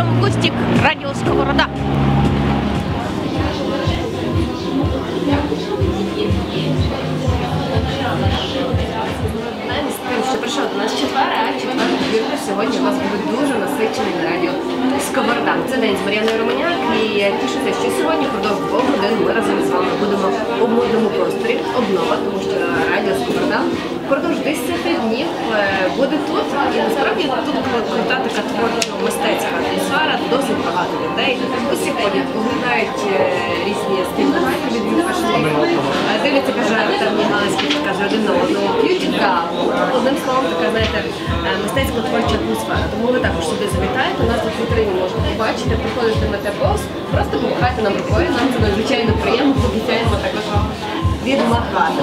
Артем Кустик, радио Сковорода. Прийшов нас четвер, а четвер вірно сьогодні у нас буде дуже насичений на радіо Сковорода. Це день з Мар'яною Романяк і тішуся, що сьогодні впродовж двох годин ми разом з вами будемо у модному просторі обнова, тому що радіо Сковорода впродовж 10 днів е, буде тут. І насправді тут крута така творчо ходять, оглядають е, різні стильності від фашонів. Дивляться, каже, певні галицькі, каже один на одного, п'ють каву. Одним словом, така, знаєте, е, мистецька творча атмосфера. Тому ви також сюди завітаєте, нас тут вітрині можна побачити, приходите на те повз, просто помахайте нам рукою, нам це надзвичайно приємно, обіцяємо також вам відмахати.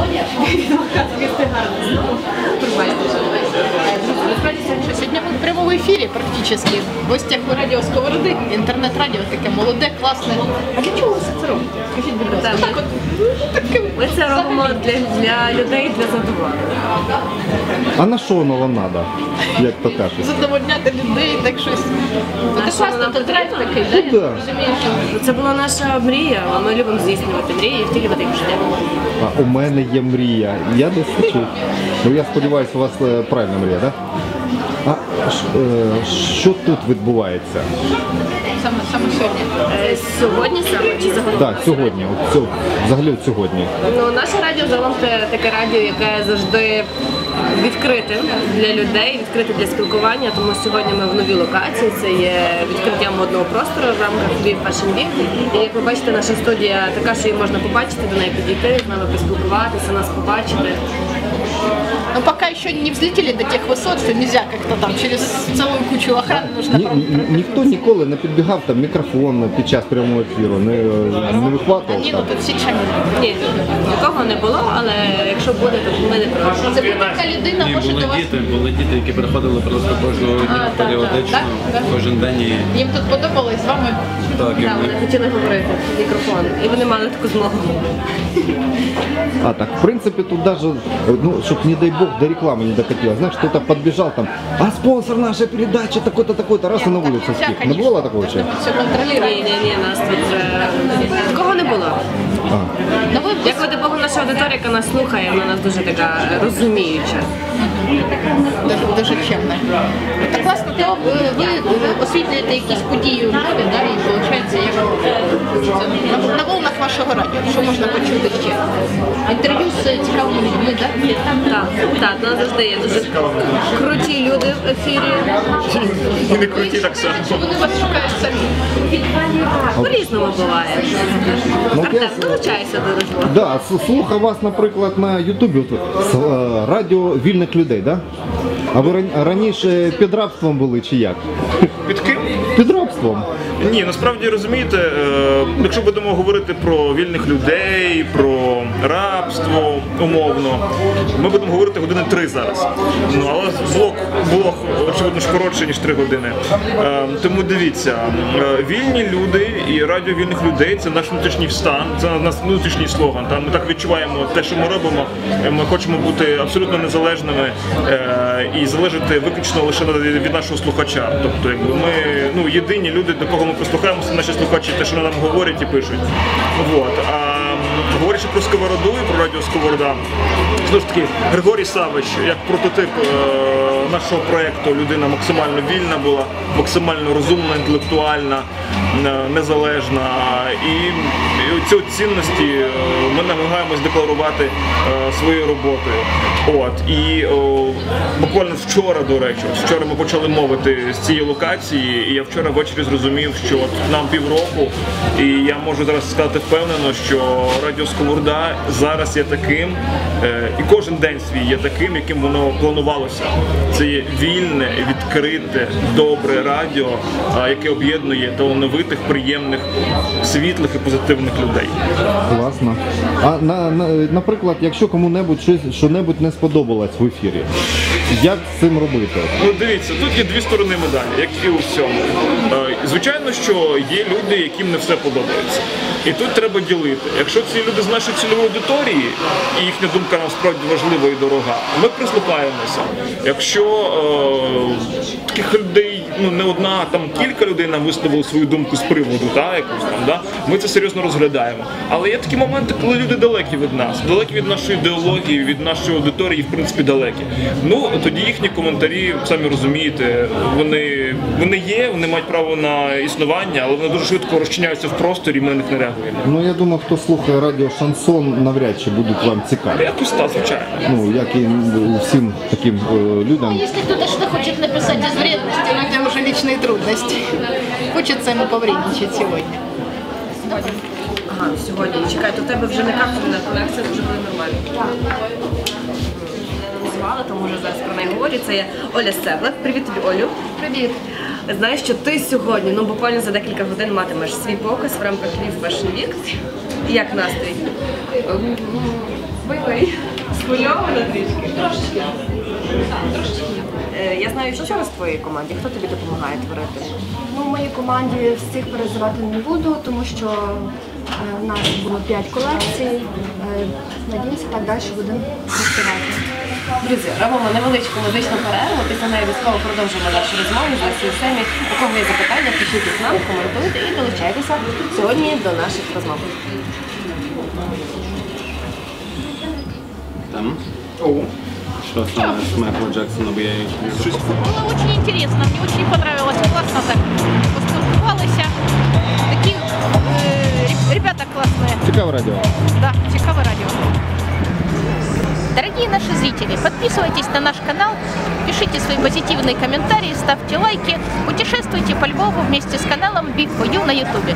Відмахати від гарно. Пробачте, що Е, друзі, насправді сьогодні Сегодня мы в прямом эфире. В гостях у радіо Сковороди. Інтернет-радіо таке молоде, класне. А для чого ви все це робите? Скажіть, будь ласка. Так, Так от, Ми це робимо для, для людей, для задоволення. А на що воно вам треба, як то кажуть? задовольняти людей, так щось. Це класно, то драйв такий, Ну, да? да. Розумієш? Це була наша мрія, а ми любимо здійснювати мрії і втілювати їх в життя. А у мене є мрія. Я десь чув. Ну я сподіваюся, у вас е, правильна мрія, так? А е, що тут відбувається? Саме, саме сьогодні. Е, Сьогодні саме чи загалом? Так, сьогодні, от взагалі от сьогодні. Ну, наше радіо загалом це таке радіо, яке завжди відкрите для людей, відкрите для спілкування. Тому сьогодні ми в новій локації. Це є відкриття модного простору в рамках Львів Fashion Week. І як ви бачите, наша студія така, що її можна побачити, до неї підійти, з нами поспілкуватися, нас побачити. Еще не взлетели до тех высот, что нельзя как-то там через целую кучу охраны нужно Ні, ні- ніхто ніколи не підбігав там мікрофон під час прямого ефіру, не, не вихватував Ні, ну тут всі чемні. Ні, нікого не було, але якщо буде, то ми не проти. Це будь-яка людина Ні, може були до вас. діти, були діти, які приходили просто кожного дня так, так, періодично, так, так. кожен день і Їм тут подобалось з вами. так, і Так, ми. вони хотіли говорити в мікрофон, і вони мали таку змогу. А так, в принципе, тут даже, э, ну, чтоб не дай бог, до рекламы не докатилось. Знаешь, кто-то подбежал там, а спонсор нашей передачи такой-то, такой-то, раз и на улице стих. Не было такого Нужно человека? все контролировать. Ні, ні, ні, нас тут вже такого не було. А. Ну ви Дякувати Богу, наша аудиторія, яка нас слухає, вона нас дуже така розуміюча. дуже, дуже чемна. Це класно, то ви, ви освітлюєте якісь події у Львові, да, і виходить, як це, на, на волнах вашого радіо, що можна почути ще? Інтерв'ю з цікавими людьми, да? Так, так, у нас завжди є дуже круті люди в ефірі. І не круті так само. Чи вони вас шукають самі? По-різному буває. Ну, Артем, я- долучайся до розмови. Да, с- слухав вас, наприклад, на Ютубі, е, радіо вільних людей, да? А ви раніше під рабством були чи як? Під рабством. Ні, насправді розумієте, е, якщо будемо говорити про вільних людей, про рабство умовно, ми будемо говорити години три зараз. Ну але блок блок очевидно ж коротше ніж три години. Е, Тому дивіться, е, вільні люди і радіо вільних людей це наш внутрішній стан, це наш внутрішній слоган. Там ми так відчуваємо те, що ми робимо. Ми хочемо бути абсолютно незалежними і залежати виключно лише від нашого слухача. Тобто, якби ми ну єдині люди, до кого ми прислухаємося, наші слухачі, те, що вони нам говорять і пишуть. Вот. А говорячи про сковороду і про радіо Сковорода, знову ж таки, Григорій Савич, як прототип е, нашого проєкту, людина максимально вільна була, максимально розумна, інтелектуальна, незалежна. І, ці цінності е, ми намагаємось декларувати е, своєю роботою. От і о, буквально вчора, до речі, вчора ми почали мовити з цієї локації, і я вчора ввечері зрозумів, що нам півроку, і я можу зараз сказати впевнено, що радіо Сковорода зараз є таким, е, і кожен день свій є таким, яким воно планувалося. Це є вільне, відкрите, добре радіо, яке об'єднує талановитих, приємних, світлих і позитивних людей. Класно. А на, на, наприклад, якщо кому-небудь щось що-небудь не сподобалось в ефірі, як з цим робити? Ну дивіться, тут є дві сторони медалі, як і у всьому. Е, Звичайно, що є люди, яким не все подобається. І тут треба ділити. Якщо ці люди з нашої цільової аудиторії, і їхня думка нам справді важлива і дорога, ми прислухаємося. Якщо е, таких людей ну не одна, там кілька людей нам висловили свою думку з приводу, та якусь там, да. Ми це серйозно розглядаємо. Але є такі моменти, коли люди далекі від нас, далекі від нашої ідеології, від нашої аудиторії, в принципі, далекі. Ну тоді їхні коментарі, самі розумієте, вони, вони є, вони мають право на існування, але вони дуже швидко розчиняються в просторі, і ми на них не реагуємо. Ну я думаю, хто слухає радіо Шансон, навряд чи будуть вам цікаві. Якось так, звичайно. Ну, як і всім таким е, людям. Если кто-то что хочет написать из вредности, но это уже личные трудности. Хочется ему повредничать сегодня. Ага, сьогодні. Чекайте, у тебе вже не капсульна колекція, це вже буде нормально. Звали, тому вже зараз про неї говорю. Це є Оля Севлак. Привіт тобі, Олю. Привет. Знаєш, що ти сьогодні, ну буквально за декілька годин матимеш свій показ в рамках Львів Fashion Week. Як настрій? Бойовий. Схвильована трішки? Трошечки. Е, Я знаю, що зараз в твоїй команді. Хто тобі допомагає творити? Ну, в моїй команді всіх перезивати не буду, тому що е, в нас було 5 колекцій. Е, Надіємося, так далі будемо працювати. Друзі, робимо невеличку музичну перерву. Після неї обов'язково продовжимо нашу розмову з Лесією Семі. У кого є запитання, пишіть нам, коментуйте і долучайтеся сьогодні до наших розмов. Там? Що саме з Майкла Джексона бо я їх не Было очень интересно, мне очень понравилось, классно так поспілкувалися. Такі э, реб- ребята классные. Цікаве радіо. Да, Чикаго радио. Дорогие наши зрители, подписывайтесь на наш канал, пишите свои позитивные комментарии, ставьте лайки, путешествуйте по Львову вместе с каналом Big for You на ютубе.